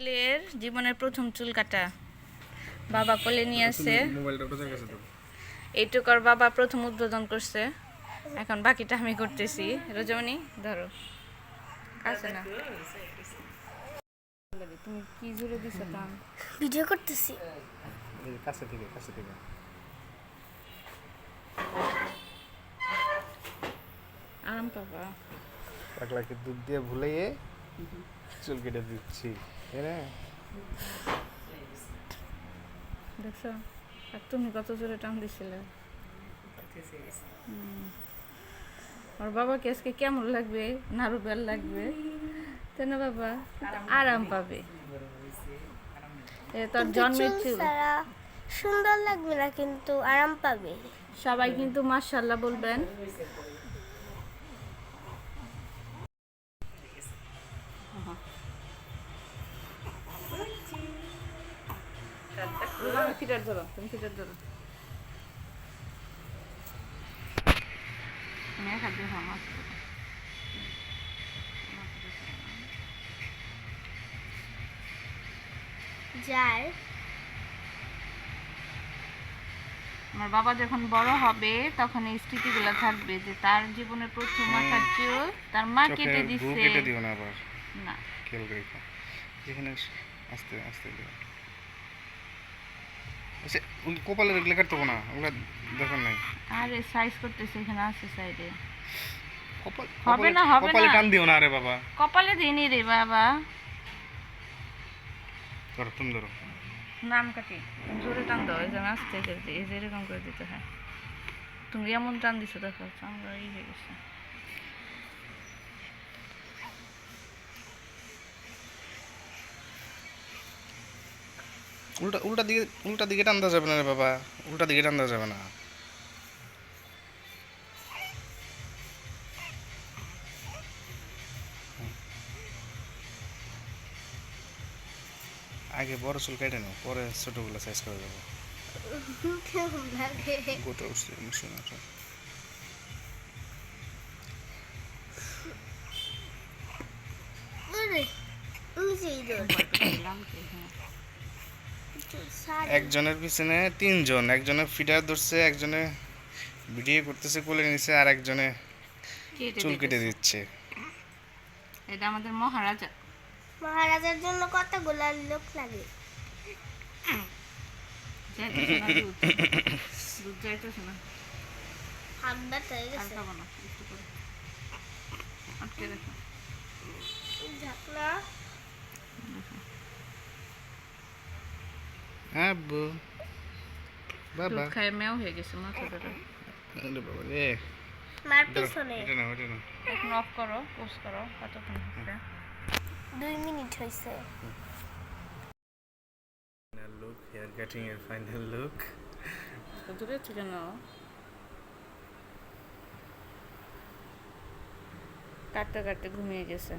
ছেলের জীবনের প্রথম চুল কাটা। বাবা কোলে নিয়ে দাও এইটুকুর বাবা প্রথম উদ্বোধন করছে। এখন বাকিটা আমি করতেছি। রোজমণি ধরো। আছে না? তুমি কি জুড়ে দিছো দাম ভিডিও করতেছি। কাছে থেকে কাছে থেকে। আরাম পাবা। পাগলাকে দুধ দিয়ে ভুলাইয়ে চুল কেটে দিচ্ছি হ্যাঁ দেখছ? আর তুমি কত জোরে টান দিছিলে। ওর বাবাকে আজকে কেমন লাগবে? নাড়ু বেল লাগবে? তাই না বাবা? আরাম পাবে। এ তোর জন্মের চুল চুল। সুন্দর লাগবে না কিন্তু আরাম পাবে। সবাই কিন্তু মার্শাল্লাহ বলবেন। ফিটার ধরো তুমি ফিটার ধরো আমি এক হাত দিয়ে হামাস যার আমার বাবা যখন বড় হবে তখন এই স্মৃতিগুলো থাকবে যে তার জীবনের প্রথম মাথার চুল তার মা কেটে দিচ্ছে কেটে দিও না আবার। না। খেয়াল করে যেখানে আস্তে আস্তে আচ্ছা ওই কপালে কাটতে না ওগুলো দরকার নাই। আরে সাইজ করতেছে এখানে আছে সাইডে হবে না, হবে কপালে টান দিও না আরে বাবা। কপালে দিইনি রে বাবা। ধরো তুমি ধরো। নাম কাটি। জোরে টান দাও এই যেন আস্তে যেতে এই যে এরকম করে দিতে হয়। তুমি এমন টান দিছো দেখো আমরা ই হয়ে গেছে। উল্টা উল্টা দিকে উল্টা দিকে টান দেওয়া যাবে না রে বাবা উল্টা দিকে টান দেওয়া যাবে না আগে বড় চুল কেটে নাও পরে ছোটগুলো সাইজ করে দেবো। একজনের পিছনে তিনজন একজনে ফিডার ধরছে একজনে ভিডিও করতেছে কোলে নিছে আর একজনে চুল কেটে দিচ্ছে। এটা আমাদের মহারাজা। মহারাজার জন্য কতগুলা লোক লাগে? যাইতেছে দুধ। দুধ যাইতেছে না। হাত ব্যথা হয়ে গেছে। খাব না একটু করে। আটকে রাখো। ঝাঁকনা হ্যাঁ বাবা খায় হয়ে গেছে মাথা ধরে আরে বাবা রে মার পিছনে এটা নাও এটা এখন অফ করো পোস্ট করো কতক্ষণ minute final look hair cutting এর ফাইনাল লুক তো দূরে থেকে নাও কাটতে কাটতে ঘুমিয়ে গেছে